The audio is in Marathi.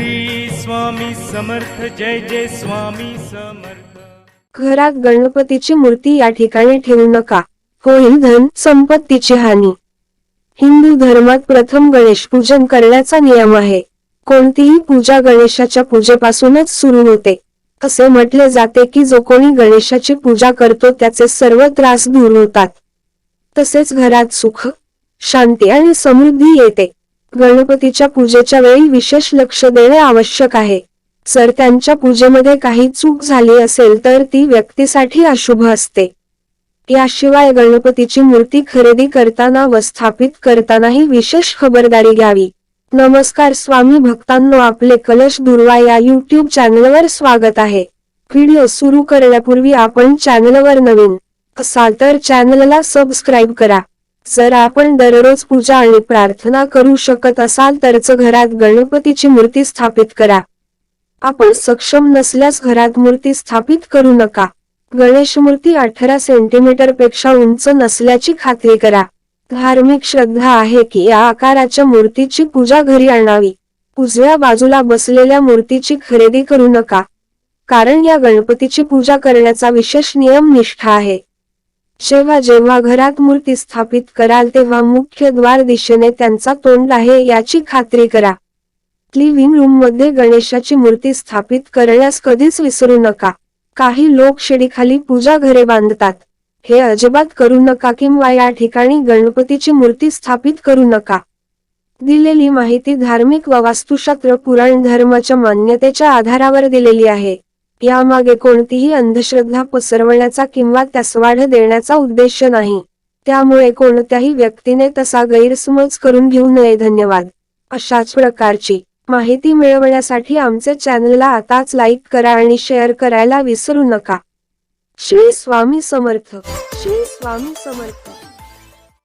श्री स्वामी समर्थ जय जय स्वामी समर्थ. घरात गणपतीची मूर्ती या ठिकाणी ठेवू नका. होईल धन संपत्तीची हानी. हिंदू धर्मात प्रथम गणेश पूजन करण्याचा नियम आहे. कोणतीही पूजा गणेशाच्या पूजेपासूनच सुरू होते. असे म्हटले जाते की जो कोणी गणेशाची पूजा करतो त्याचे सर्व त्रास दूर होतात. तसेच घरात सुख शांती आणि समृद्धी येते. गणपतीच्या पूजेच्या वेळी विशेष लक्ष देणे आवश्यक आहे. जर त्यांच्या पूजेमध्ये काही चूक झाली असेल तर ती व्यक्तीसाठी अशुभ असते. याशिवाय गणपतीची मूर्ती खरेदी करताना व स्थापित करतानाही विशेष खबरदारी घ्यावी. नमस्कार स्वामी भक्तांनो आपले कलश दुर्वा या युट्यूब चॅनलवर स्वागत आहे. व्हिडिओ सुरू करण्यापूर्वी आपण चॅनलवर नवीन असाल तर चॅनलला सबस्क्राईब करा. जर आपण दररोज पूजा आणि प्रार्थना करू शकत असाल तरच घरात गणपतीची मूर्ती स्थापित करा. आपण सक्षम नसल्यास घरात मूर्ती स्थापित करू नका. गणेश मूर्ती अठरा सेंटीमीटरपेक्षा उंच नसल्याची खात्री करा. धार्मिक श्रद्धा आहे की या आकाराच्या मूर्तीची पूजा घरी आणावी. उजव्या बाजूला बसलेल्या मूर्तीची खरेदी करू नका. कारण या गणपतीची पूजा करण्याचा विशेष नियम निष्ठा आहे. जेव्हा जेव्हा घरात मूर्ती स्थापित कराल तेव्हा मुख्य द्वार दिशेने त्यांचा तोंड आहे याची खात्री करा. लिव्हिंग रूममध्ये गणेशाची मूर्ती स्थापित करण्यास कधीच विसरू नका. काही लोक शेडीखाली पूजा घरे बांधतात. हे अजिबात करू नका किंवा या ठिकाणी गणपतीची मूर्ती स्थापित करू नका. दिलेली माहिती धार्मिक व वास्तुशास्त्र पुराण धर्माच्या मान्यतेच्या आधारावर दिलेली आहे. यामागे कोणतीही अंधश्रद्धा पसरवण्याचा किंवा त्यास वाढ देण्याचा उद्देश नाही. त्यामुळे कोणत्याही व्यक्तीने तसा गैरसमज करून घेऊ नये. धन्यवाद. अशाच प्रकारची माहिती मिळवण्यासाठी आमचे चॅनलला आताच लाईक करा आणि शेअर करायला विसरू नका. श्री स्वामी समर्थ. श्री स्वामी समर्थ.